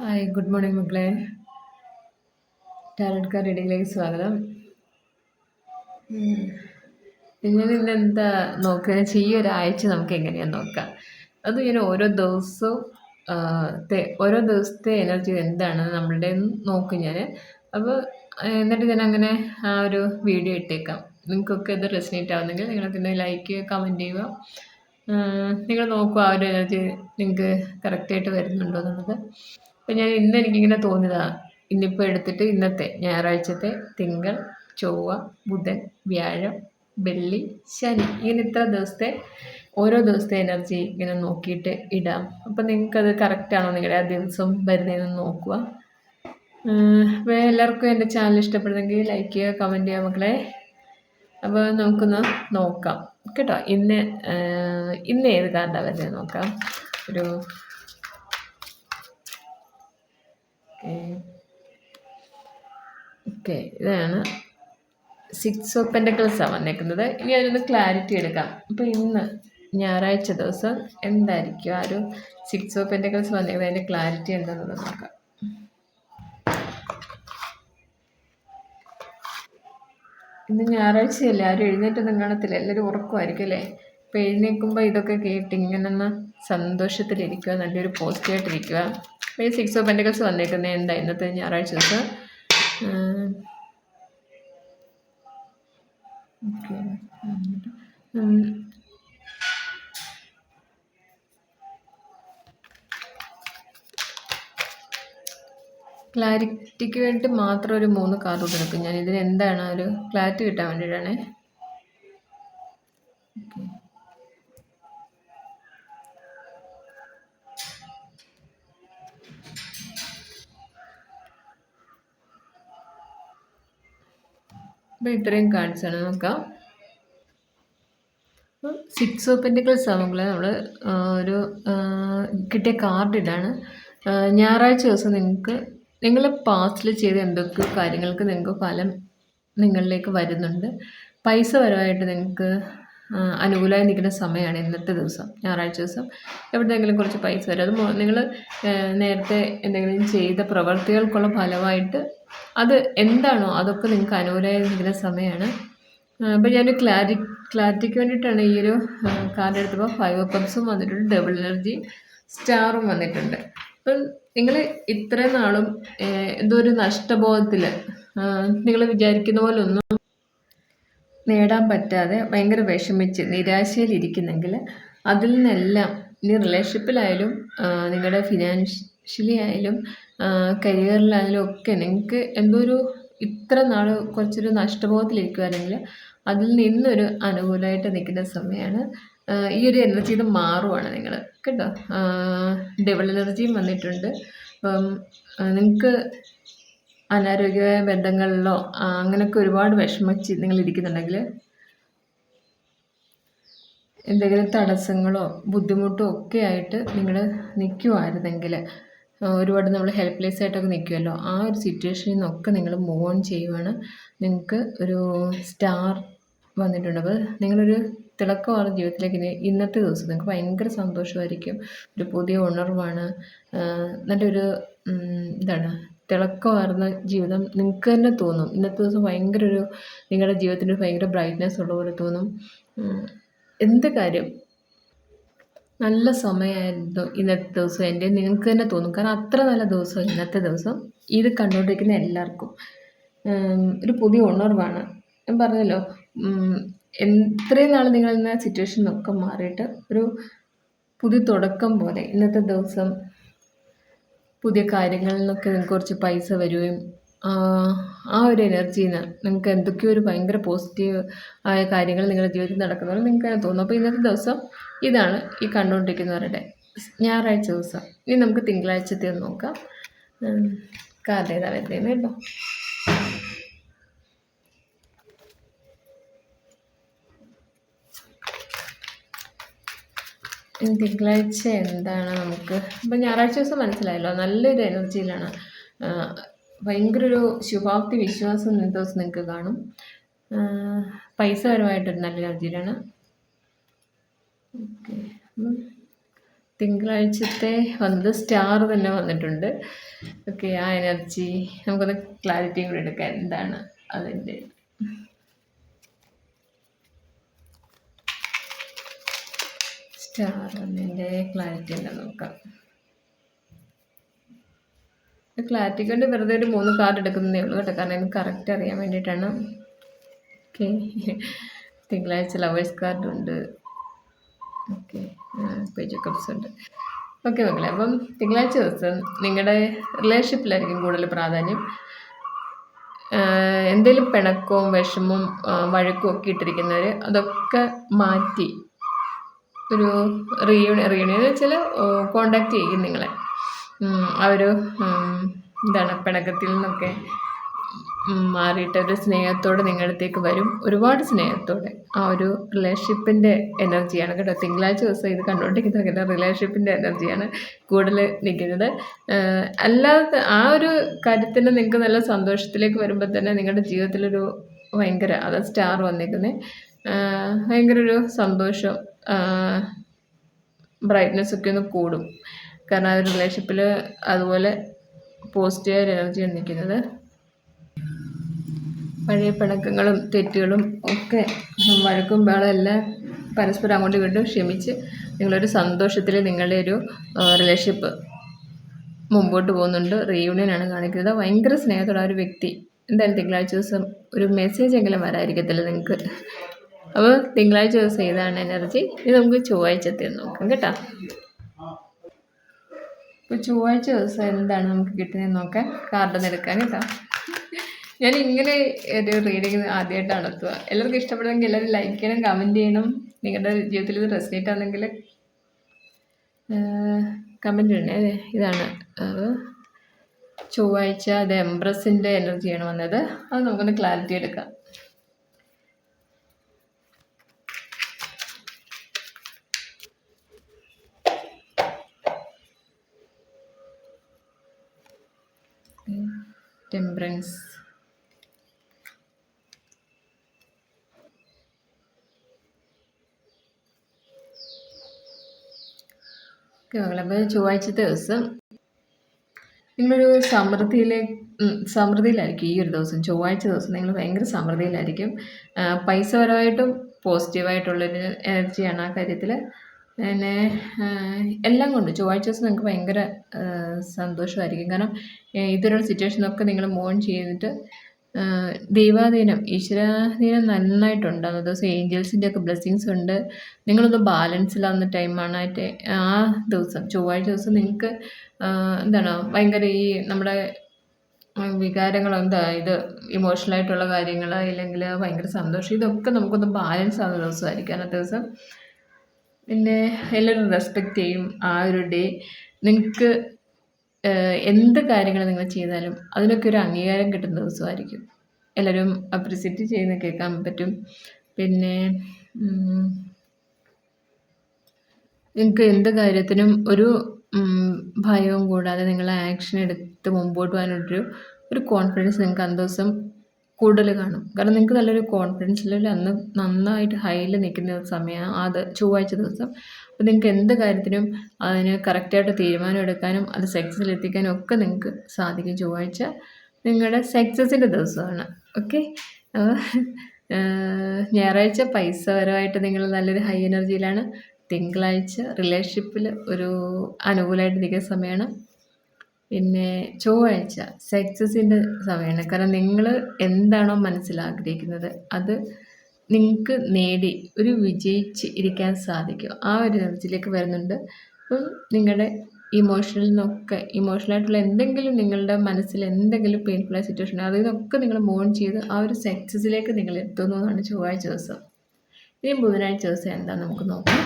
Hi good morning മക്കളെ. ടാലറ്റ് car റീഡിങ്ങിലേക്ക് സ്വാഗതം. ഞാൻ ഇന്ന് എന്താ നോക്കുക? വെച്ചാൽ ഒരാഴ്ച നമുക്ക് എങ്ങനെയാണ് നോക്കാം അത് ഇങ്ങനെ ഓരോ ദിവസവും ഓരോ ദിവസത്തെ എനർജി എന്താണ് നമ്മളുടെ നോക്കും ഞാൻ അപ്പോൾ എന്നിട്ട് ഞാൻ അങ്ങനെ ആ ഒരു വീഡിയോ ഇട്ടേക്കാം. നിങ്ങൾക്കൊക്കെ ഇത് റെസിനേറ്റ് ആവുന്നെങ്കിൽ നിങ്ങൾക്കിന്ന് ലൈക്ക് കമന്റ് ചെയ്യുക. നിങ്ങൾ നോക്കുക ആ ഒരു എനർജി നിങ്ങൾക്ക് കറക്റ്റായിട്ട് വരുന്നുണ്ടോ എന്നുള്ളത്. അപ്പം ഞാൻ ഇന്ന് എനിക്കിങ്ങനെ തോന്നിയതാണ് ഇന്നിപ്പോൾ എടുത്തിട്ട് ഇന്നത്തെ ഞായറാഴ്ചത്തെ തിങ്കൾ ചൊവ്വ ബുധൻ വ്യാഴം വെള്ളി ശനി ഇങ്ങനെ ഇത്ര ദിവസത്തെ ഓരോ ദിവസത്തെ എനർജി ഇങ്ങനെ നോക്കിയിട്ട് ഇടാം. അപ്പം നിങ്ങൾക്കത് കറക്റ്റാണോ നിങ്ങളുടെ ആ ദിവസം വരുന്നതെന്ന് നോക്കുക. എല്ലാവർക്കും എന്റെ ചാനൽ ഇഷ്ടപ്പെടുന്നെങ്കിൽ ലൈക്ക് ചെയ്യുക കമന്റ് ചെയ്യുക മക്കളെ. അപ്പോൾ നമുക്കൊന്ന് നോക്കാം. കേട്ടോ ഇന്ന് ഇന്ന് ഏത് കാർഡാണ് വരുന്നത് നോക്കാം. ഒരു ഓക്കെ. ഇതാണ് സിക്സ് ഓഫ് പെൻഡക്കിൾസാണ് വന്നേക്കുന്നത്. ഇനി അതിനൊന്ന് ക്ലാരിറ്റി എടുക്കാം. അപ്പോൾ ഇന്ന് ഞായറാഴ്ച ദിവസം എന്തായിരിക്കും ആ ഒരു സിക്സ് ഓഫ് പെൻഡക്കിൾസ് വന്നേക്കുന്നത്? അതിന്റെ ക്ലാരിറ്റി എന്താണെന്ന് നോക്കാം. ഇന്ന് ഞായറാഴ്ചയല്ലേ? ആരും എഴുന്നേറ്റൊന്നും കാണത്തില്ല. എല്ലാവരും ഉറക്കമായിരിക്കും അല്ലേ? അപ്പോൾ എഴുന്നേൽക്കുമ്പോൾ ഇതൊക്കെ കേട്ട് ഇങ്ങനെ സന്തോഷത്തിലിരിക്കുക നല്ലൊരു പോസിറ്റീവായിട്ടിരിക്കുക. ഈ സിക്സ് ഓഫ് പെന്റിക്കൽസ് വന്നേക്കുന്നത് എന്താ? ഇന്നത്തെ ഞായറാഴ്ച ദിവസം. ക്ലാരിറ്റിക്ക് വേണ്ടി മാത്രം ഒരു മൂന്ന് കാർഡ് കൊടുക്കും ഞാൻ ഇതിന് എന്താണ് ഒരു ക്ലാരിറ്റി കിട്ടാൻ വേണ്ടിയിട്ടാണേ? ഓക്കെ. അപ്പോൾ ഇത്രയും കാണിച്ചാണ് നോക്കാം. സിക്സ് ഓഫ് പെന്റിക്കിൾസ് ആവുമ്പോൾ നമ്മൾ ഒരു കിട്ടിയ കാർഡ് ഇതാണ് ഞായറാഴ്ച ദിവസം നിങ്ങൾക്ക് നിങ്ങൾ പാസ്റ്റിൽ ചെയ്ത എന്തൊക്കെ കാര്യങ്ങൾക്ക് നിങ്ങൾക്ക് ഫലം നിങ്ങളിലേക്ക് വരുന്നുണ്ട്. പൈസ പരമായിട്ട് നിങ്ങൾക്ക് അനുകൂലമായി നിൽക്കുന്ന സമയമാണ് ഇന്നത്തെ ദിവസം ഞായറാഴ്ച ദിവസം. എവിടെയെങ്കിലും കുറച്ച് പൈസ വരും. അത് നിങ്ങൾ നേരത്തെ എന്തെങ്കിലും ചെയ്ത പ്രവർത്തികൾക്കുള്ള ഫലമായിട്ട് അത് എന്താണോ അതൊക്കെ നിങ്ങൾക്ക് അനുകൂലമായി നിൽക്കുന്ന സമയമാണ്. അപ്പോൾ ഞാൻ ക്ലാരി ക്ലാരിറ്റിക്ക് വേണ്ടിയിട്ടാണ് ഈ ഒരു കാർഡ് എടുത്തപ്പോൾ ഫൈവ് കപ്സും വന്നിട്ടുണ്ട് ഡബിൾ എനർജി സ്റ്റാറും വന്നിട്ടുണ്ട്. അപ്പം നിങ്ങൾ ഇത്രയും നാളും എന്തോ ഒരു നഷ്ടബോധത്തിൽ നിങ്ങൾ വിചാരിക്കുന്ന പോലെ ഒന്നും നേടാൻ പറ്റാതെ ഭയങ്കര വിഷമിച്ച് നിരാശയിലിരിക്കുന്നെങ്കിൽ അതിൽ നിന്നെല്ലാം ഇനി റിലേഷൻഷിപ്പിലായാലും നിങ്ങളുടെ ഫിനാൻഷ്യലി ആയാലും കരിയറിലായാലും ഒക്കെ നിങ്ങൾക്ക് എന്തോ ഒരു ഇത്ര നാൾ കുറച്ചൊരു നഷ്ടബോധത്തിലിരിക്കുകയാണെങ്കിൽ അതിൽ നിന്നൊരു അനുകൂലമായിട്ട് നിൽക്കുന്ന സമയമാണ് ഈ ഒരു എനർജി ഇത് മാറുവാണ് നിങ്ങൾ കേട്ടോ? ഡബിൾ എനർജിയും വന്നിട്ടുണ്ട്. അപ്പം നിങ്ങൾക്ക് അനാരോഗ്യ ബന്ധങ്ങളിലോ അങ്ങനെയൊക്കെ ഒരുപാട് വിഷമിച്ച് നിങ്ങൾ ഇരിക്കുന്നുണ്ടെങ്കിൽ എന്തെങ്കിലും തടസ്സങ്ങളോ ബുദ്ധിമുട്ടോ ഒക്കെ ആയിട്ട് നിങ്ങൾ നിൽക്കുമായിരുന്നെങ്കിൽ ഒരുപാട് നമ്മൾ ഹെൽപ്ലെസ് ആയിട്ടൊക്കെ നിൽക്കുമല്ലോ ആ ഒരു സിറ്റുവേഷനിൽ നിന്നൊക്കെ നിങ്ങൾ മൂവ് ഓൺ ചെയ്യുവാണ്. നിങ്ങൾക്ക് ഒരു സ്റ്റാർ വന്നിട്ടുണ്ട്. അപ്പോൾ നിങ്ങളൊരു തിളക്കമാണ് ജീവിതത്തിലേക്ക് ഇനി ഇന്നത്തെ ദിവസം നിങ്ങൾക്ക് ഭയങ്കര സന്തോഷമായിരിക്കും. ഒരു പുതിയ ഉണർവാണ്. നല്ലൊരു എന്താണ് തിളക്കമാർന്ന ജീവിതം നിങ്ങൾക്ക് തന്നെ തോന്നും. ഇന്നത്തെ ദിവസം ഭയങ്കര ഒരു നിങ്ങളുടെ ജീവിതത്തിന് ഭയങ്കര ബ്രൈറ്റ്നെസ് ഉള്ള പോലെ തോന്നും. എന്ത് കാര്യം? നല്ല സമയമായിരുന്നു ഇന്നത്തെ ദിവസം എന്റെ. നിങ്ങൾക്ക് തന്നെ തോന്നും. കാരണം അത്ര നല്ല ദിവസം ഇന്നത്തെ ദിവസം. ഇത് കണ്ടുകൊണ്ടിരിക്കുന്ന എല്ലാവർക്കും. ഒരു പുതിയ ഉണർവാണ്. ഞാൻ പറഞ്ഞല്ലോ. എത്രയും നാൾ നിങ്ങൾ ഇന്ന സിറ്റുവേഷനൊക്കെ മാറിയിട്ട് ഒരു പുതിയ തുടക്കം പോലെ ഇന്നത്തെ ദിവസം പുതിയ കാര്യങ്ങളിൽ നിന്നൊക്കെ നിങ്ങൾക്ക് കുറച്ച് പൈസ വരികയും ആ ഒരു എനർജിയിൽ നിന്ന് നിങ്ങൾക്ക് എന്തൊക്കെയോ ഒരു ഭയങ്കര പോസിറ്റീവ് ആയ കാര്യങ്ങൾ നിങ്ങളുടെ ജീവിതത്തിൽ നടക്കുന്നതെന്ന് നിങ്ങൾക്ക് തന്നെ തോന്നും. അപ്പോൾ ഇന്നത്തെ ദിവസം ഇതാണ് ഈ കണ്ടുകൊണ്ടിരിക്കുന്നവരുടെ ഞായറാഴ്ച ദിവസം. ഇനി നമുക്ക് തിങ്കളാഴ്ചത്തെ ഒന്ന് നോക്കാം. കാർഡ് ഏതാ കേട്ടോ തിങ്കളാഴ്ച എന്താണ് നമുക്ക്? ഇപ്പം ഞായറാഴ്ച ദിവസം മനസ്സിലായല്ലോ നല്ലൊരു എനർജിയിലാണ്. ഭയങ്കര ഒരു ശുഭാപ്തി വിശ്വാസം ഇന്നത്തെ ദിവസം നിങ്ങൾക്ക് കാണും. പൈസ പൈസപരമായിട്ടൊരു നല്ല എനർജിയിലാണ്. ഓക്കെ. തിങ്കളാഴ്ചത്തെ വന്നത് സ്റ്റാർ തന്നെ വന്നിട്ടുണ്ട്. ഓക്കെ ആ എനർജി നമുക്കൊന്ന് ക്ലാരിറ്റിയും കൂടെ എടുക്കാം എന്താണ് അതിന്റെ. സ്റ്റാർ ക്ലാരിറ്റി എന്താ നോക്കാം. ക്ലാരിറ്റി കൊണ്ട് വെറുതെ ഒരു മൂന്ന് കാർഡ് എടുക്കുന്നതേ ഉള്ളൂ കേട്ടോ. കാരണം എനിക്ക് കറക്റ്റ് അറിയാൻ വേണ്ടിയിട്ടാണ്. ഓക്കെ തിങ്കളാഴ്ച ലവേഴ്സ് കാർഡുണ്ട് ഓക്കെ പേജ് കപ്സ് ഉണ്ട്. ഓക്കെ മക്കളെ അപ്പം തിങ്കളാഴ്ച ദിവസം നിങ്ങളുടെ റിലേഷൻഷിപ്പിലായിരിക്കും കൂടുതൽ പ്രാധാന്യം. എന്തെങ്കിലും പിണക്കവും വിഷമവും വഴക്കും ഒക്കെ ഇട്ടിരിക്കുന്നവർ അതൊക്കെ മാറ്റി ഒരു റീയൂണിയൻ റീയൂണിയൻ വെച്ചാൽ കോണ്ടാക്ട് ചെയ്യും നിങ്ങളെ. ആ ഒരു എന്താണ് പിണക്കത്തിൽ നിന്നൊക്കെ മാറിയിട്ട് ഒരു സ്നേഹത്തോടെ നിങ്ങളുടെ അടുത്തേക്ക് വരും. ഒരുപാട് സ്നേഹത്തോടെ. ആ ഒരു റിലേഷൻഷിപ്പിന്റെ എനർജിയാണ് കേട്ടോ. തിങ്കളാഴ്ച ദിവസം ഇത് കണ്ടുകൊണ്ടിരിക്കുന്ന റിലേഷൻഷിപ്പിന്റെ എനർജിയാണ് കൂടുതൽ നിൽക്കുന്നത്. അല്ലാതെ ആ ഒരു കാര്യത്തിന് നിങ്ങൾക്ക് നല്ല സന്തോഷത്തിലേക്ക് വരുമ്പോൾ തന്നെ നിങ്ങളുടെ ജീവിതത്തിലൊരു ഭയങ്കര അത് സ്റ്റാർ വന്നിരിക്കുന്നത് ഭയങ്കര ഒരു സന്തോഷം ബ്രൈറ്റ്നെസ് ഒക്കെ ഒന്ന് കൂടും. കാരണം ആ ഒരു റിലേഷൻഷിപ്പിൽ അതുപോലെ പോസിറ്റീവ് എനർജിയാണ് നിൽക്കുന്നത് പഴയ പിണക്കങ്ങളും തെറ്റുകളും ഒക്കെ വഴക്കും ബഹളം എല്ലാം പരസ്പരം അങ്ങോട്ടും ഇങ്ങോട്ടും ക്ഷമിച്ച് നിങ്ങളൊരു സന്തോഷത്തിൽ നിങ്ങളുടെ ഒരു റിലേഷൻഷിപ്പ് മുമ്പോട്ട് പോകുന്നുണ്ട്. റീയൂണിയൻ ആണ് കാണിക്കുന്നത്. ഭയങ്കര സ്നേഹത്തോടെ ആ ഒരു വ്യക്തി എന്തായാലും തിങ്കളാഴ്ച ദിവസം ഒരു മെസ്സേജ് എങ്കിലും വരാതിരിക്കത്തില്ല നിങ്ങൾക്ക്. അപ്പോൾ തിങ്കളാഴ്ച ദിവസം ഏതാണ് എനർജി? ഇത് നമുക്ക് ചൊവ്വാഴ്ചത്തെ നോക്കാം കേട്ടോ. ഇപ്പോൾ ചൊവ്വാഴ്ച ദിവസം എന്താണ് നമുക്ക് കിട്ടുന്നത് നോക്കാം. കാർഡൊന്ന് എടുക്കാൻ കേട്ടോ. ഞാൻ ഇങ്ങനെ ഒരു റീഡിങ് ആദ്യമായിട്ടാണ് നടത്തുക എല്ലാവർക്കും ഇഷ്ടപ്പെടുമെങ്കിൽ എല്ലാവരും ലൈക്ക് ചെയ്യണം കമന്റ് ചെയ്യണം. നിങ്ങളുടെ ജീവിതത്തിൽ ഇത് റെസിനേറ്റ് ആണെങ്കിൽ കമന്റ് ഇടണേ. ഇതാണ്. ചൊവ്വാഴ്ച അത് എംബ്രസിന്റെ എനർജിയാണ് വന്നത്. അത് നമുക്കൊന്ന് ക്ലാരിറ്റി എടുക്കാം. ടെമ്പറൻസ് അപ്പോൾ ചൊവ്വാഴ്ച ദിവസം നിങ്ങളൊരു സമൃദ്ധിയിലെ സമൃദ്ധിയിലായിരിക്കും ഈ ഒരു ദിവസം. ചൊവ്വാഴ്ച ദിവസം നിങ്ങൾ ഭയങ്കര സമൃദ്ധിയിലായിരിക്കും. പൈസപരമായിട്ടും പോസിറ്റീവായിട്ടുള്ളൊരു എനർജിയാണ് ആ കാര്യത്തിൽ പിന്നെ എല്ലാം കൊണ്ട് ചൊവ്വാഴ്ച ദിവസം നിങ്ങൾക്ക് ഭയങ്കര സന്തോഷമായിരിക്കും. കാരണം ഇത്തരമുള്ള സിറ്റുവേഷനൊക്കെ നിങ്ങൾ മോൺ ചെയ്തിട്ട് ദൈവാധീനം ഈശ്വരാധീനം നന്നായിട്ടുണ്ട്. അന്നത്തെ ദിവസം ഏഞ്ചൽസിന്റെ ഒക്കെ ബ്ലെസ്സിങ്സ് ഉണ്ട്. നിങ്ങളൊന്ന് ബാലൻസിലാവുന്ന ടൈമാണ് ആ ദിവസം ചൊവ്വാഴ്ച ദിവസം നിങ്ങൾക്ക് എന്താണ് ഭയങ്കര ഈ നമ്മുടെ വികാരങ്ങൾ എന്താ ഇത് ഇമോഷണലായിട്ടുള്ള കാര്യങ്ങൾ ഇല്ലെങ്കിൽ ഭയങ്കര സന്തോഷം ഇതൊക്കെ നമുക്കൊന്ന് ബാലൻസ് ആവുന്ന ദിവസമായിരിക്കും അന്നത്തെ ദിവസം. പിന്നെ എല്ലാവരും റെസ്പെക്റ്റ് ചെയ്യും ആ ഒരു ഡേ നിങ്ങൾക്ക് എന്ത് കാര്യങ്ങൾ നിങ്ങൾ ചെയ്താലും അതിനൊക്കെ ഒരു അംഗീകാരം കിട്ടുന്ന ദിവസമായിരിക്കും. എല്ലാവരും അപ്രിസിയേറ്റ് ചെയ്യുന്ന കേൾക്കാൻ പറ്റും. പിന്നെ നിങ്ങൾക്ക് എന്ത് കാര്യത്തിനും ഒരു ഭയവും കൂടാതെ നിങ്ങൾ ആക്ഷൻ എടുത്ത് മുമ്പോട്ട് പോകാനൊരു ഒരു കോൺഫിഡൻസ് നിങ്ങൾക്ക് അന്ന് ദിവസം കൂടുതൽ കാണും. കാരണം നിങ്ങൾക്ക് നല്ലൊരു കോൺഫിഡൻസ് ലെവൽ അന്ന് നന്നായിട്ട് ഹൈയിൽ നിൽക്കുന്ന സമയമാണ് അത് ചൊവ്വാഴ്ച ദിവസം. അപ്പോൾ നിങ്ങൾക്ക് എന്ത് കാര്യത്തിനും അതിന് കറക്റ്റായിട്ട് തീരുമാനം എടുക്കാനും അത് സക്സസ്സിലെത്തിക്കാനും ഒക്കെ നിങ്ങൾക്ക് സാധിക്കും ചൊവ്വാഴ്ച. നിങ്ങളുടെ സക്സസിന്റെ ദിവസമാണ്. ഓക്കെ ഞായറാഴ്ച പൈസപരമായിട്ട് നിങ്ങൾ നല്ലൊരു ഹൈ എനർജിയിലാണ് തിങ്കളാഴ്ച റിലേഷൻഷിപ്പിൽ ഒരു അനുകൂലമായിട്ട് നിൽക്കുന്ന സമയമാണ് പിന്നെ ചൊവ്വാഴ്ച സക്സസിന്റെ സമയമാണ് കാരണം നിങ്ങൾ എന്താണോ മനസ്സിൽ ആഗ്രഹിക്കുന്നത് അത് നിങ്ങൾക്ക് നേടി ഒരു വിജയിച്ച് ഇരിക്കാൻ സാധിക്കും. ആ ഒരു എനർജിയിലേക്ക് വരുന്നുണ്ട്. അപ്പം നിങ്ങളുടെ ഇമോഷണൽ നിന്നൊക്കെ ഇമോഷണലായിട്ടുള്ള എന്തെങ്കിലും നിങ്ങളുടെ മനസ്സിൽ എന്തെങ്കിലും പെയിൻഫുള്ള സിറ്റുവേഷൻ അതിൽ നിന്നൊക്കെ നിങ്ങൾ മോൺ ചെയ്ത് ആ ഒരു സക്സസിലേക്ക് നിങ്ങൾ എത്തുന്നു എന്നാണ് ചൊവ്വാഴ്ച ദിവസം. ഇനി ബുധനാഴ്ച ദിവസം എന്താ നമുക്ക് നോക്കാം.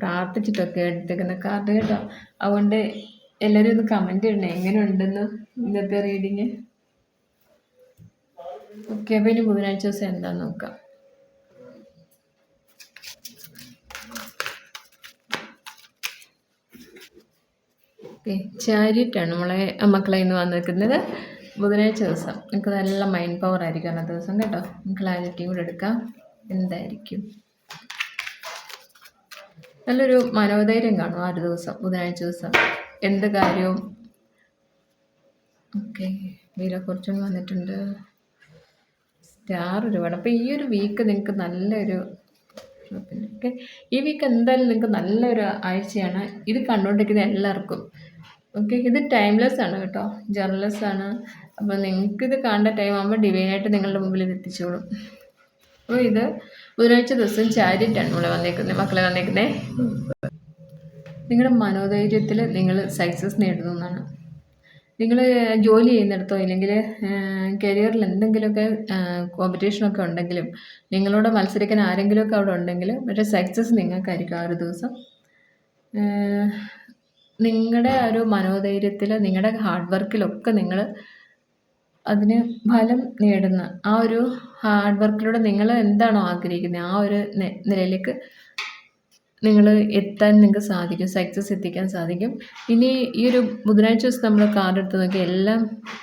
പ്രാർത്ഥിച്ചിട്ടൊക്കെ എടുത്തേക്കുന്ന. കാർഡ് കേട്ടോ അതുകൊണ്ട് എല്ലാവരും ഒന്ന് കമന്റ് ഇടണേ. എങ്ങനെ ഉണ്ടെന്ന് ഇന്നത്തെ റീഡിങ് ഓക്കെ അപ്പോൾ ഇനി ബുധനാഴ്ച ദിവസം എന്താന്ന് നോക്കാം. ഓക്കെ ചാരിറ്റാണ് നമ്മളെ മക്കളെ ഇന്ന് വന്നിരിക്കുന്നത്. ബുധനാഴ്ച ദിവസം. നിങ്ങൾക്ക് നല്ല മൈൻഡ് പവർ ആയിരിക്കും അന്നത്തെ ദിവസം കേട്ടോ. ക്ലാരിറ്റി കൂടെ എടുക്കാം. എന്തായിരിക്കും? നല്ലൊരു മനോധൈര്യം കാണും ആ ഒരു ദിവസം ബുധനാഴ്ച ദിവസം. എന്ത് കാര്യവും. ഓക്കെ വില കുറച്ചും വന്നിട്ടുണ്ട്. സ്റ്റാർ ഒരുപാട്. അപ്പോൾ ഈ ഒരു വീക്ക് നിങ്ങൾക്ക് നല്ലൊരു ഓക്കെ. ഈ വീക്ക് എന്തായാലും നിങ്ങൾക്ക് നല്ലൊരു ആഴ്ചയാണ്. ഇത് കണ്ടുകൊണ്ടിരിക്കുന്ന എല്ലാവർക്കും. ഓക്കെ ഇത് ടൈംലെസ് ആണ് കേട്ടോ. ജേർണലെസ് ആണ്. അപ്പോൾ നിങ്ങൾക്കിത് കാണേണ്ട ടൈം ആകുമ്പോൾ ഡിവൈനായിട്ട് നിങ്ങളുടെ മുമ്പിൽ ഇത് എത്തിച്ചോളും. അപ്പോൾ ഇത് ബുധനാഴ്ച ദിവസം ചാരിറ്റാണ് നമ്മളെ വന്നേക്കുന്നത് മക്കളെ വന്നേക്കുന്നത് നിങ്ങളുടെ മനോധൈര്യത്തിൽ നിങ്ങൾ സക്സസ് നേടുന്നു എന്നാണ്. നിങ്ങൾ ജോലി ചെയ്യുന്നിടത്തോ ഇല്ലെങ്കിൽ കരിയറിൽ എന്തെങ്കിലുമൊക്കെ കോമ്പറ്റീഷനൊക്കെ ഉണ്ടെങ്കിലും നിങ്ങളോട് മത്സരിക്കാൻ ആരെങ്കിലുമൊക്കെ അവിടെ ഉണ്ടെങ്കിൽ പക്ഷേ സക്സസ് നിങ്ങൾക്കായിരിക്കും ആ ഒരു ദിവസം. നിങ്ങളുടെ ഒരു മനോധൈര്യത്തിൽ നിങ്ങളുടെ ഹാർഡ് വർക്കിലൊക്കെ നിങ്ങൾ അതിന് ഫലം നേടുന്ന ആ ഒരു ഹാർഡ് വർക്കിലൂടെ നിങ്ങൾ എന്താണോ ആഗ്രഹിക്കുന്നത് ആ ഒരു നിലയിലേക്ക് നിങ്ങൾ എത്താൻ നിങ്ങൾക്ക് സാധിക്കും സക്സസ് എത്തിക്കാൻ സാധിക്കും. ഇനി ഈ ഒരു ബുധനാഴ്ച ദിവസം നമ്മൾ കാർഡ് എടുത്ത് നോക്കി എല്ലാം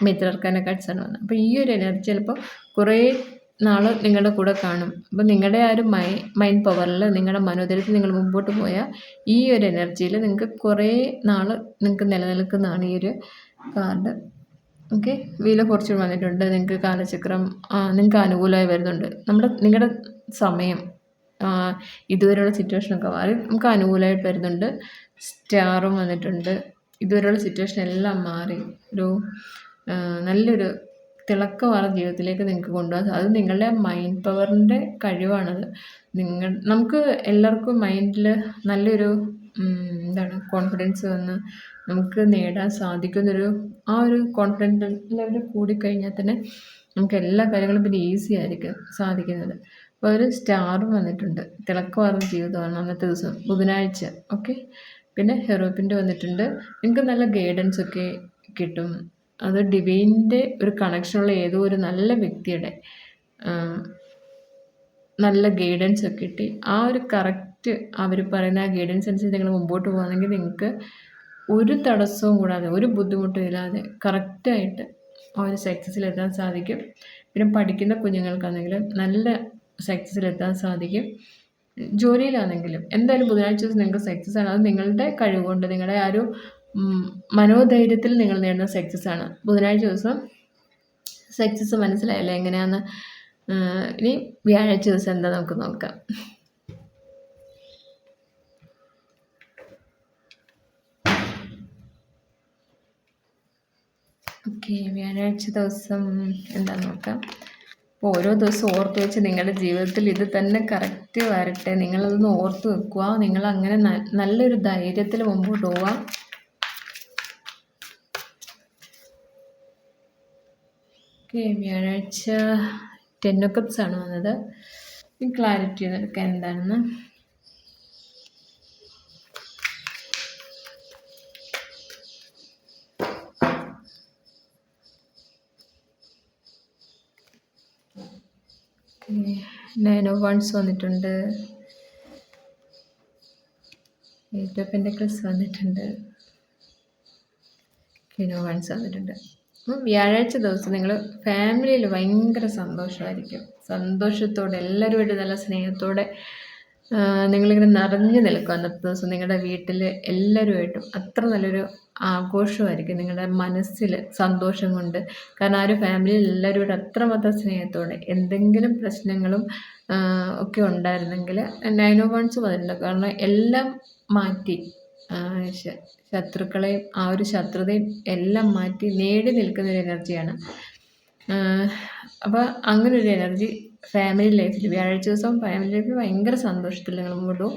മിത്രർക്കാനെ കാഴ്ചയാണ് വന്നത്. അപ്പോൾ ഈ ഒരു എനർജി ചിലപ്പോൾ കുറേ നാൾ നിങ്ങളുടെ കൂടെ കാണും. അപ്പോൾ നിങ്ങളുടെ ആ ഒരു മൈ മൈൻഡ് പവറിൽ നിങ്ങളുടെ മനോധൈര്യത്തിൽ നിങ്ങൾ മുമ്പോട്ട് പോയാൽ ഈ ഒരു എനർജിയിൽ നിങ്ങൾക്ക് കുറേ നാൾ നിങ്ങൾക്ക് നിലനിൽക്കുന്നതാണ് ഈ ഒരു കാർഡ് ഓക്കെ. വീല ഫോർച്യൂൺ വന്നിട്ടുണ്ട്. നിങ്ങൾക്ക് കാലചക്രം നിങ്ങൾക്ക് അനുകൂലമായി വരുന്നുണ്ട്. നമ്മുടെ നിങ്ങളുടെ സമയം ഇതുവരെയുള്ള സിറ്റുവേഷനൊക്കെ മാറി നമുക്ക് അനുകൂലമായിട്ട് വരുന്നുണ്ട്. സ്റ്റാറും വന്നിട്ടുണ്ട്. ഇതുവരെയുള്ള സിറ്റുവേഷൻ എല്ലാം മാറി. ഒരു നല്ലൊരു തിളക്കമാർന്ന ജീവിതത്തിലേക്ക് നിങ്ങൾക്ക് കൊണ്ടുപോകാൻ അത് നിങ്ങളുടെ മൈൻഡ് പവറിന്റെ കഴിവാണത്. നിങ്ങൾ നമുക്ക് എല്ലാവർക്കും മൈൻഡിൽ നല്ലൊരു എന്താണ് കോൺഫിഡൻസ് വന്ന് നമുക്ക് നേടാൻ സാധിക്കുന്നൊരു ആ ഒരു കോൺഫിഡന്റ് ലെവൽ കൂടിക്കഴിഞ്ഞാൽ തന്നെ നമുക്ക് എല്ലാ കാര്യങ്ങളും പിന്നെ ഈസി ആയിരിക്കും സാധിക്കുന്നത്. അപ്പോൾ ഒരു സ്റ്റാർ വന്നിട്ടുണ്ട്. തിളക്കമാർന്ന ജീവിതമാണ് അന്നത്തെ ദിവസം. ബുധനാഴ്ച. ഓക്കെ പിന്നെ ഹെറോപ്പിന്റെ വന്നിട്ടുണ്ട്. നിങ്ങൾക്ക് നല്ല ഗൈഡൻസ് ഒക്കെ കിട്ടും. അത് ഡിവൈന്റെ ഒരു കണക്ഷനുള്ള ഏതോ ഒരു നല്ല വ്യക്തിയുടെ നല്ല ഗൈഡൻസ് ഒക്കെ കിട്ടി. ആ ഒരു കറക്റ്റ് അവർ പറയുന്ന ആ ഗൈഡൻസ് അനുസരിച്ച് നിങ്ങൾ മുമ്പോട്ട് പോകുകയാണെങ്കിൽ നിങ്ങൾക്ക് ഒരു തടസ്സവും കൂടാതെ ഒരു ബുദ്ധിമുട്ടും ഇല്ലാതെ കറക്റ്റായിട്ട് അവർ സക്സസ്സിലെത്താൻ സാധിക്കും. പിന്നെ പഠിക്കുന്ന കുഞ്ഞുങ്ങൾക്കാണെങ്കിലും നല്ല സക്സസ്സിലെത്താൻ സാധിക്കും. ജോലിയിലാണെങ്കിലും എന്തായാലും ബുധനാഴ്ച ദിവസം നിങ്ങൾക്ക് സക്സസ് ആണ്. അത് നിങ്ങളുടെ കഴിവുകൊണ്ട് നിങ്ങളുടെ ആ ഒരു മനോധൈര്യത്തിൽ നിങ്ങൾ നേടുന്ന സക്സസ് ആണ്. ബുധനാഴ്ച ദിവസം സക്സസ് മനസ്സിലായല്ലേ എങ്ങനെയാണെന്ന് ഇനി വ്യാഴാഴ്ച ദിവസം എന്താ നമുക്ക് നോക്കാം. ഓക്കെ വ്യാഴാഴ്ച ദിവസം എന്താ നോക്കാം. അപ്പോൾ ഓരോ ദിവസവും ഓർത്ത് വെച്ച് നിങ്ങളുടെ ജീവിതത്തിൽ ഇത് തന്നെ കറക്റ്റ് വരട്ടെ. നിങ്ങളതൊന്ന് ഓർത്ത് വെക്കുക നിങ്ങൾ അങ്ങനെ നല്ലൊരു ധൈര്യത്തിൽ മുമ്പോട്ട് പോവുക ഓക്കെ വ്യാഴാഴ്ച ടെൻ ഒക്കെ ആണ് വന്നത്. ക്ലാരിറ്റി എടുക്കാൻ എന്താണെന്ന്. നയൻ ഓഫ് വൺസ് വന്നിട്ടുണ്ട്. എയ്റ്റ് ഓഫ് പെൻഡക്കിൾസ് വന്നിട്ടുണ്ട്. കിനോ വൺസ് വന്നിട്ടുണ്ട്. അപ്പം വ്യാഴാഴ്ച ദിവസം നിങ്ങൾ ഫാമിലിയിൽ ഭയങ്കര സന്തോഷമായിരിക്കും. സന്തോഷത്തോടെ എല്ലാവരുമായിട്ട് നല്ല സ്നേഹത്തോടെ നിങ്ങളിങ്ങനെ നിറഞ്ഞു നിൽക്കും അന്നത്തെ ദിവസം. നിങ്ങളുടെ വീട്ടിൽ എല്ലാവരുമായിട്ടും അത്ര നല്ലൊരു ആഘോഷമായിരിക്കും നിങ്ങളുടെ മനസ്സിൽ സന്തോഷം കൊണ്ട്. കാരണം ആ ഒരു ഫാമിലിയിൽ എല്ലാവരോടും അത്രമാത്രം സ്നേഹത്തോടെ എന്തെങ്കിലും പ്രശ്നങ്ങളും ഒക്കെ ഉണ്ടായിരുന്നെങ്കിൽ നയൻ ഓ വൺസ് വന്നിട്ടുണ്ട്. കാരണം എല്ലാം മാറ്റി ശത്രുക്കളെയും ആ ഒരു ശത്രുതയും എല്ലാം മാറ്റി നേടി നിൽക്കുന്ന ഒരു എനർജിയാണ് അപ്പോൾ അങ്ങനെ ഒരു എനർജി ഫാമിലി ലൈഫിൽ വ്യാഴാഴ്ച ദിവസം ഫാമിലി ലൈഫിൽ ഭയങ്കര സന്തോഷത്തിൽ ഞങ്ങൾ മുമ്പോട്ട്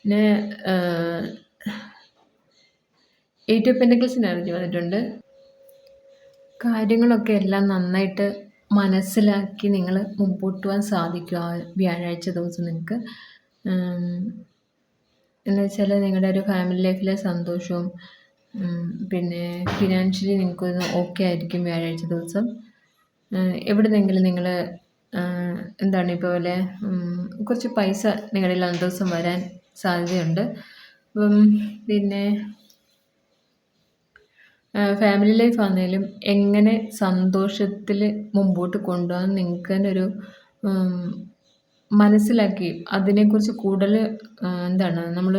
പിന്നെ എയ്റ്റ് ഓഫ് പെന്റക്കിൾസ് എനർജി വന്നിട്ടുണ്ട്. കാര്യങ്ങളൊക്കെ എല്ലാം നന്നായിട്ട് മനസ്സിലാക്കി നിങ്ങൾ മുമ്പോട്ട് പോകാൻ സാധിക്കും ആ വ്യാഴാഴ്ച ദിവസം നിങ്ങൾക്ക് എന്ന് വെച്ചാൽ നിങ്ങളുടെ ഒരു ഫാമിലി ലൈഫിലെ സന്തോഷവും പിന്നെ ഫിനാൻഷ്യലി നിങ്ങൾക്കൊന്ന് ഓക്കെ ആയിരിക്കും വ്യാഴാഴ്ച ദിവസം. എവിടുന്നെങ്കിലും നിങ്ങൾ എന്താണ് ഇപ്പോൾ പോലെ കുറച്ച് പൈസ നിങ്ങളുടെ കയ്യിൽ ദിവസം വരാൻ സാധ്യതയുണ്ട്. അപ്പം പിന്നെ ഫാമിലി ലൈഫ് ആണെങ്കിലും എങ്ങനെ സന്തോഷത്തിൽ മുമ്പോട്ട് കൊണ്ടുപോകാൻ നിങ്ങൾക്ക് തന്നെ ഒരു മനസ്സിലാക്കി അതിനെക്കുറിച്ച് കൂടുതൽ എന്താണ് നമ്മൾ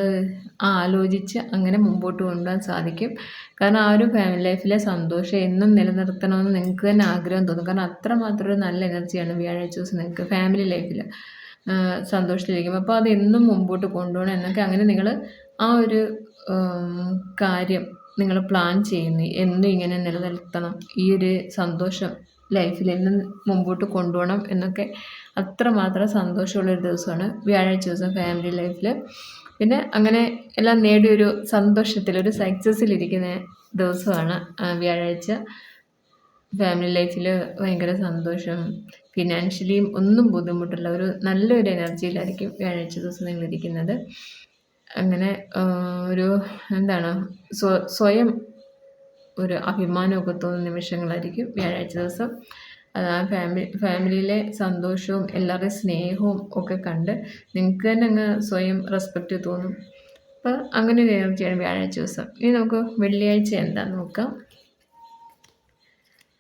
ആലോചിച്ച് അങ്ങനെ മുമ്പോട്ട് കൊണ്ടുപോകാൻ സാധിക്കും. കാരണം ആ ഒരു ഫാമിലി ലൈഫിലെ സന്തോഷം എന്നും നിലനിർത്തണമെന്ന് നിങ്ങൾക്ക് തന്നെ ആഗ്രഹം തോന്നും. കാരണം അത്രമാത്രം ഒരു നല്ല എനർജിയാണ് വ്യാഴാഴ്ച ദിവസം നിങ്ങൾക്ക് ഫാമിലി ലൈഫിൽ സന്തോഷത്തിലിരിക്കും. അപ്പോൾ അത് എന്നും മുമ്പോട്ട് കൊണ്ടുപോകണം എന്നൊക്കെ അങ്ങനെ നിങ്ങൾ ആ ഒരു കാര്യം നിങ്ങൾ പ്ലാൻ ചെയ്യുന്നു. എന്നും ഇങ്ങനെ നിലനിർത്തണം. ഈ ഒരു സന്തോഷം ലൈഫിൽ എന്നും മുമ്പോട്ട് കൊണ്ടുപോകണം എന്നൊക്കെ അത്രമാത്രം സന്തോഷമുള്ളൊരു ദിവസമാണ് വ്യാഴാഴ്ച ദിവസം ഫാമിലി ലൈഫിൽ പിന്നെ അങ്ങനെ എല്ലാം നേടിയൊരു സന്തോഷത്തിൽ ഒരു സക്സസ്സിലിരിക്കുന്ന ദിവസമാണ് വ്യാഴാഴ്ച. ഫാമിലി ലൈഫിൽ ഭയങ്കര സന്തോഷം. ഫിനാൻഷ്യലിയും ഒന്നും ബുദ്ധിമുട്ടുള്ള ഒരു നല്ലൊരു എനർജിയിലായിരിക്കും വ്യാഴാഴ്ച ദിവസം നിങ്ങളിരിക്കുന്നത്. അങ്ങനെ ഒരു എന്താണ് സ്വയം ഒരു അഭിമാനമൊക്കെ തോന്നുന്ന നിമിഷങ്ങളായിരിക്കും വ്യാഴാഴ്ച ദിവസം. ഫാമിലി ഫാമിലിയിലെ സന്തോഷവും എല്ലാവരുടെയും സ്നേഹവും ഒക്കെ കണ്ട് നിങ്ങൾക്ക് തന്നെ അങ്ങ് സ്വയം റെസ്പെക്റ്റ് തോന്നും. അപ്പോൾ അങ്ങനെ ഒരു എനർജിയാണ് വ്യാഴാഴ്ച ദിവസം. ഇനി നമുക്ക് വെള്ളിയാഴ്ച എന്താന്ന് നോക്കാം.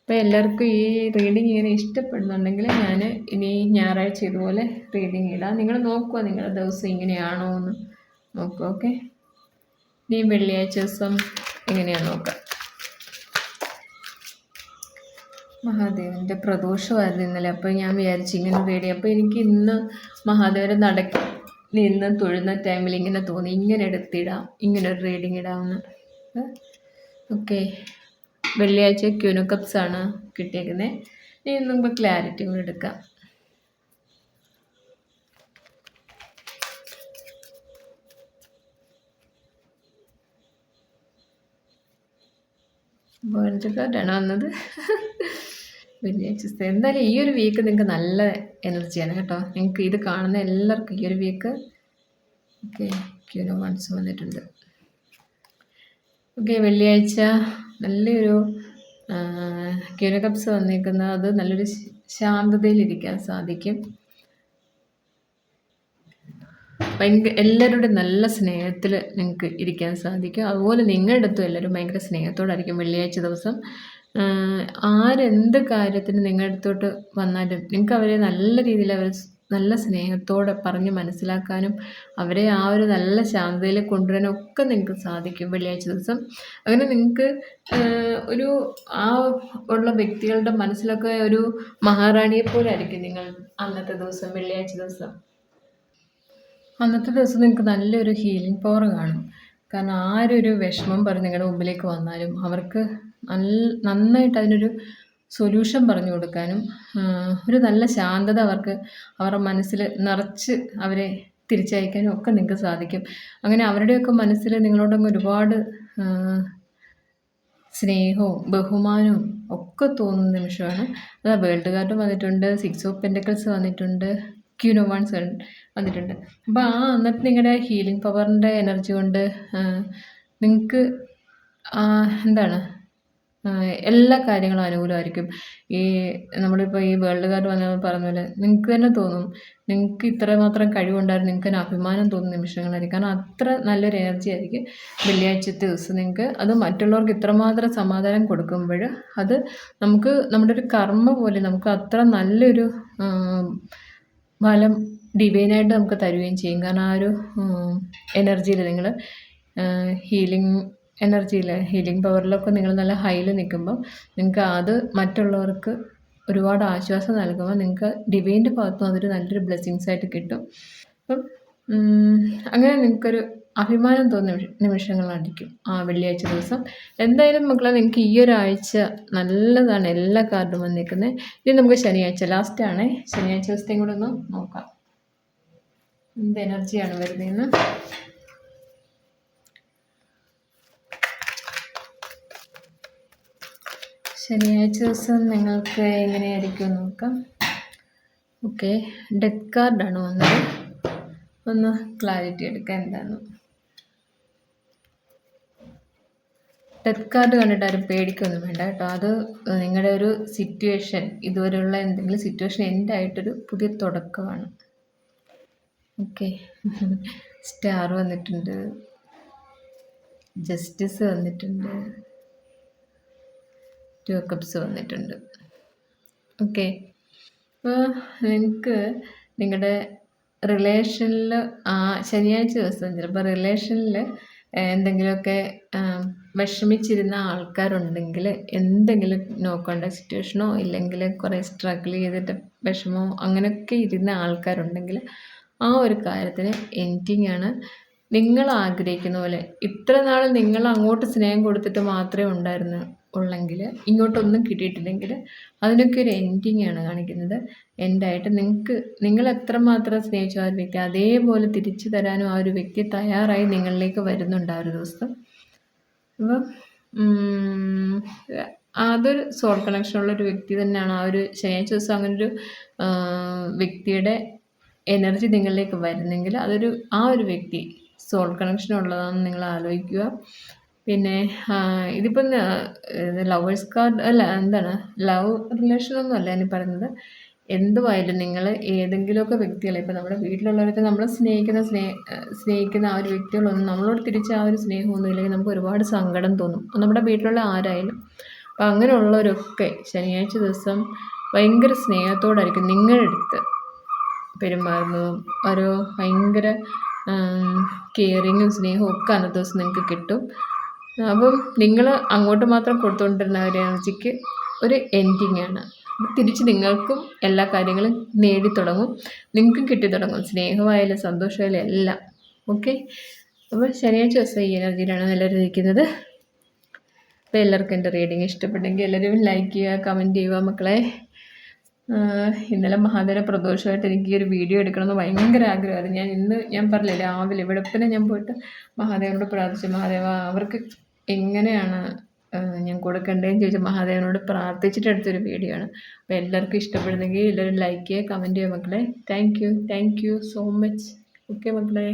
അപ്പോൾ എല്ലാവർക്കും ഈ റീഡിങ് ഇങ്ങനെ ഇഷ്ടപ്പെടുന്നുണ്ടെങ്കിൽ ഞാൻ ഇനി ഞായറാഴ്ച ഇതുപോലെ റീഡിങ് ഇടാം. നിങ്ങൾ നോക്കുക നിങ്ങളുടെ ദിവസം ഇങ്ങനെയാണോ എന്ന്. നോക്കുക ഓക്കെ ഇനി വെള്ളിയാഴ്ച ദിവസം എങ്ങനെയാണെന്ന് നോക്കാം. മഹാദേവന്റെ പ്രദോഷമായിരുന്നു ഇന്നലെ. അപ്പോൾ ഞാൻ വിചാരിച്ചു ഇങ്ങനെ പേടി അപ്പോൾ എനിക്ക് ഇന്ന് മഹാദേവൻ നടക്കി നിന്ന് തൊഴുന്ന ടൈമിൽ ഇങ്ങനെ തോന്നി. ഇങ്ങനെ എടുത്തിടാം. ഇങ്ങനെ ഒരു റീഡിങ് ഇടാമെന്ന് ഓക്കെ. വെള്ളിയാഴ്ച ക്യൂനോകപ്സ് ആണ് കിട്ടിയേക്കുന്നത് ഇനി നമുക്ക് ക്ലാരിറ്റി കൂടെ എടുക്കാം. വേൾഡ് കാർഡാണ് വന്നത് വെള്ളിയാഴ്ച എന്തായാലും ഈ ഒരു വീക്ക് നിങ്ങൾക്ക് നല്ല എനർജിയാണ് കേട്ടോ. നിങ്ങൾക്ക് ഇത് കാണുന്ന എല്ലാവർക്കും ഈ ഒരു week okay queen of wands വന്നിട്ടുണ്ട്. ഓക്കെ വെള്ളിയാഴ്ച നല്ലൊരു ക്യൂനോ കപ്സ് വന്നിരിക്കുന്ന അത് നല്ലൊരു ശാന്തതയിലിരിക്കാൻ സാധിക്കും. ഭയങ്കര എല്ലാവരുടെയും നല്ല സ്നേഹത്തിൽ നിങ്ങൾക്ക് ഇരിക്കാൻ സാധിക്കും. അതുപോലെ നിങ്ങളുടെ അടുത്തും എല്ലാവരും ഭയങ്കര സ്നേഹത്തോടായിരിക്കും വെള്ളിയാഴ്ച ദിവസം. ആരെന്ത് കാര്യത്തിന് നിങ്ങളുടെ അടുത്തോട്ട് വന്നാലും നിങ്ങൾക്ക് അവരെ നല്ല രീതിയിൽ അവർ നല്ല സ്നേഹത്തോടെ പറഞ്ഞ് മനസ്സിലാക്കാനും അവരെ ആ ഒരു നല്ല ശാന്തതയിൽ കൊണ്ടുവരാനും ഒക്കെ നിങ്ങൾക്ക് സാധിക്കും വെള്ളിയാഴ്ച ദിവസം. അങ്ങനെ നിങ്ങൾക്ക് ഒരു ആ ഉള്ള വ്യക്തികളുടെ മനസ്സിലൊക്കെ ഒരു മഹാറാണിയെ പോലെ ആയിരിക്കും നിങ്ങൾ അന്നത്തെ ദിവസം വെള്ളിയാഴ്ച ദിവസം. അന്നത്തെ ദിവസം നിങ്ങൾക്ക് നല്ലൊരു ഹീലിംഗ് പവർ കാണും. കാരണം ആരൊരു വിഷമം പറഞ്ഞ് നിങ്ങളുടെ മുമ്പിലേക്ക് വന്നാലും അവർക്ക് നല്ല നന്നായിട്ട് അതിനൊരു സൊല്യൂഷൻ പറഞ്ഞു കൊടുക്കാനും ഒരു നല്ല ശാന്തത അവർക്ക് അവരുടെ മനസ്സിൽ നിറച്ച് അവരെ തിരിച്ചയക്കാനും ഒക്കെ നിങ്ങൾക്ക് സാധിക്കും. അങ്ങനെ അവരുടെയൊക്കെ മനസ്സിൽ നിങ്ങളോടങ്ങ് ഒരുപാട് സ്നേഹവും ബഹുമാനവും ഒക്കെ തോന്നുന്ന നിമിഷമാണ്. അത് വേൾഡ് കാർഡ് വന്നിട്ടുണ്ട് സിക്സ് ഓഫ് പെന്റക്കിൾസ് വന്നിട്ടുണ്ട് ക്യൂനോ വൺസ് വന്നിട്ടുണ്ട്. അപ്പോൾ ആ അന്നത്തെ നിങ്ങളുടെ ഹീലിംഗ് പവറിന്റെ എനർജി കൊണ്ട് നിങ്ങൾക്ക് എന്താണ് എല്ലാ കാര്യങ്ങളും അനുകൂലമായിരിക്കും. ഈ നമ്മളിപ്പോൾ ഈ വേൾഡ് കാർഡ് വന്ന പറഞ്ഞ പോലെ നിങ്ങൾക്ക് തന്നെ തോന്നും. നിങ്ങൾക്ക് ഇത്രമാത്രം കഴിവുണ്ടായിരുന്നു നിങ്ങൾക്ക് തന്നെ അഭിമാനം തോന്നുന്ന നിമിഷങ്ങളായിരിക്കും. കാരണം അത്ര നല്ലൊരു എനർജി ആയിരിക്കും വെള്ളിയാഴ്ചത്തെ ദിവസം നിങ്ങൾക്ക് അത് മറ്റുള്ളവർക്ക് ഇത്രമാത്രം സമാധാനം കൊടുക്കുമ്പോൾ അത് നമുക്ക് നമ്മുടെ ഒരു കർമ്മ പോലെ നമുക്ക് അത്ര നല്ലൊരു ഫലം ഡിവൈനായിട്ട് നമുക്ക് തരുകയും ചെയ്യും. കാരണം ആ ഒരു എനർജിയിൽ നിങ്ങൾ ഹീലിംഗ് എനർജിയിൽ ഹീലിംഗ് പവറിലൊക്കെ നിങ്ങൾ നല്ല ഹൈയിൽ നിൽക്കുമ്പോൾ നിങ്ങൾക്ക് അത് മറ്റുള്ളവർക്ക് ഒരുപാട് ആശ്വാസം നൽകുമ്പോൾ നിങ്ങൾക്ക് ഡിവൈന്റെ ഭാഗത്തും അതൊരു നല്ലൊരു ബ്ലെസ്സിങ്സ് ആയിട്ട് കിട്ടും. അപ്പം അങ്ങനെ നിങ്ങൾക്കൊരു അഭിമാനം തോന്നുന്ന നിമിഷങ്ങളായിരിക്കും ആ വെള്ളിയാഴ്ച ദിവസം. എന്തായാലും മക്കളെ നിങ്ങൾക്ക് ഈ ഒരാഴ്ച നല്ലതാണ്. എല്ലാ കാർഡും വന്നിരിക്കുന്നത്. ഇനി നമുക്ക് ശനിയാഴ്ച ലാസ്റ്റാണ് ശനിയാഴ്ച ദിവസത്തെയും കൂടെ ഒന്ന് നോക്കാം. എന്ത് എനർജിയാണ് വരുന്നതെന്ന്? ശനിയാഴ്ച ദിവസം നിങ്ങൾക്ക് എങ്ങനെയായിരിക്കും നോക്കാം. ഓക്കെ. ഡെത്ത് കാർഡാണ് വന്നത്. ഒന്ന് ക്ലാരിറ്റി എടുക്കാം എന്താണ് ഡെത്ത് കാർഡ് കണ്ടിട്ട് ആരും പേടിക്കൊന്നും വേണ്ട കേട്ടോ. അത് നിങ്ങളുടെ ഒരു സിറ്റുവേഷൻ ഇതുവരെയുള്ള എന്തെങ്കിലും സിറ്റുവേഷൻ എന്റെ ആയിട്ടൊരു പുതിയ തുടക്കമാണ്. ഓക്കെ. സ്റ്റാർ വന്നിട്ടുണ്ട്. ജസ്റ്റിസ് വന്നിട്ടുണ്ട്. ടു കപ്സ് വന്നിട്ടുണ്ട്. ഓക്കെ. അപ്പോൾ നിങ്ങൾക്ക് നിങ്ങളുടെ റിലേഷനിൽ ആ ശനിയാഴ്ച ദിവസം ചിലപ്പോൾ റിലേഷനിൽ എന്തെങ്കിലുമൊക്കെ വിഷമിച്ചിരുന്ന ആൾക്കാരുണ്ടെങ്കിൽ എന്തെങ്കിലും നോക്കേണ്ട സിറ്റുവേഷനോ ഇല്ലെങ്കിൽ കുറേ സ്ട്രഗിൾ ചെയ്തിട്ട് വിഷമമോ അങ്ങനെയൊക്കെ ഇരുന്ന ആൾക്കാരുണ്ടെങ്കിൽ ആ ഒരു കാര്യത്തിന് എൻഡിങ് ആണ്. നിങ്ങൾ ആഗ്രഹിക്കുന്ന പോലെ ഇത്ര നാൾ നിങ്ങൾ അങ്ങോട്ട് സ്നേഹം കൊടുത്തിട്ട് മാത്രമേ ഉണ്ടായിരുന്നു ഉള്ളെങ്കിൽ ഇങ്ങോട്ടൊന്നും കിട്ടിയിട്ടില്ലെങ്കിൽ അതിനൊക്കെ ഒരു എൻഡിങ് ആണ് കാണിക്കുന്നത്. എൻഡായിട്ട് നിങ്ങൾക്ക് നിങ്ങൾ എത്രമാത്രം സ്നേഹിച്ചു ആ ഒരു വ്യക്തി അതേപോലെ തിരിച്ചു തരാനും ആ ഒരു വ്യക്തി തയ്യാറായി നിങ്ങളിലേക്ക് വരുന്നുണ്ട് ആ ഒരു ദിവസം. അപ്പം അതൊരു സോൾ കണക്ഷൻ ഉള്ള ഒരു വ്യക്തി തന്നെയാണ്. ആ ഒരു ശനിയാഴ്ച ദിവസം അങ്ങനെ ഒരു വ്യക്തിയുടെ എനർജി നിങ്ങളിലേക്ക് വരുന്നെങ്കിൽ അതൊരു ആ ഒരു വ്യക്തി സോൾ കണക്ഷൻ ഉള്ളതാണെന്ന് നിങ്ങൾ ആലോചിക്കുക. പിന്നെ ഇതിപ്പം ലവേഴ്സ് കാർഡ് അല്ല എന്താണ്? ലവ് റിലേഷൻ ഒന്നും അല്ല ഞാൻ പറയുന്നത്. എന്തുമായാലും നിങ്ങൾ ഏതെങ്കിലുമൊക്കെ വ്യക്തികളെ ഇപ്പം നമ്മുടെ വീട്ടിലുള്ളവരൊക്കെ നമ്മൾ സ്നേഹിക്കുന്ന സ്നേഹ സ്നേഹിക്കുന്ന ആ ഒരു വ്യക്തികളൊന്നും നമ്മളോട് തിരിച്ച് ആ ഒരു സ്നേഹമൊന്നും ഇല്ലെങ്കിൽ നമുക്ക് ഒരുപാട് സങ്കടം തോന്നും. നമ്മുടെ വീട്ടിലുള്ള ആരായാലും അപ്പം അങ്ങനെയുള്ളവരൊക്കെ ശനിയാഴ്ച ദിവസം ഭയങ്കര സ്നേഹത്തോടായിരിക്കും നിങ്ങളുടെ അടുത്ത് പെരുമാറുന്നതും ഒരു ഭയങ്കര കെയറിങ്ങും സ്നേഹവും ഒക്കെ അന്നത്തെ ദിവസം നിങ്ങൾക്ക് കിട്ടും. അപ്പം നിങ്ങൾ അങ്ങോട്ട് മാത്രം കൊടുത്തുകൊണ്ടിരുന്ന ഒരു എനർജിക്ക് ഒരു എൻഡിങ്ങാണ് തിരിച്ച് നിങ്ങൾക്കും എല്ലാ കാര്യങ്ങളും നേടിത്തുടങ്ങും. നിങ്ങൾക്കും കിട്ടിത്തുടങ്ങും. സ്നേഹമായാലും സന്തോഷമായാലും എല്ലാം. ഓക്കെ? അപ്പോൾ ശനിയാഴ്ച ദിവസം ഈ എനർജിയിലാണ് എല്ലാവരും ഇരിക്കുന്നത് അപ്പോൾ എല്ലാവർക്കും എന്റെ റീഡിങ് ഇഷ്ടപ്പെട്ടെങ്കിൽ എല്ലാവരും ലൈക്ക് ചെയ്യുക കമന്റ് ചെയ്യുക മക്കളെ. ഇന്നലെ മഹാദേവ പ്രദോഷമായിട്ട് എനിക്ക് ഒരു വീഡിയോ എടുക്കണമെന്ന് ഭയങ്കര ആഗ്രഹമായിരുന്നു. ഞാൻ ഇന്ന് ഞാൻ പറഞ്ഞില്ലേ രാവിലെ വെളുപ്പിനെ ഞാൻ പോയിട്ട് മഹാദേവനോട് പ്രാർത്ഥിച്ചു. മഹാദേവ അവർക്ക് എങ്ങനെയാണ് ഞാൻ കൊടുക്കണ്ടേന്ന് ചോദിച്ച മഹാദേവനോട് പ്രാർത്ഥിച്ചിട്ട് എടുത്തൊരു വീഡിയോ ആണ് അപ്പോൾ എല്ലാവർക്കും ഇഷ്ടപ്പെടുന്നെങ്കിൽ എല്ലാവരും ലൈക്ക് ചെയ്യുക കമന്റ് ചെയ്യുക മക്കളെ. Thank you thank you so much okay മക്കളെ.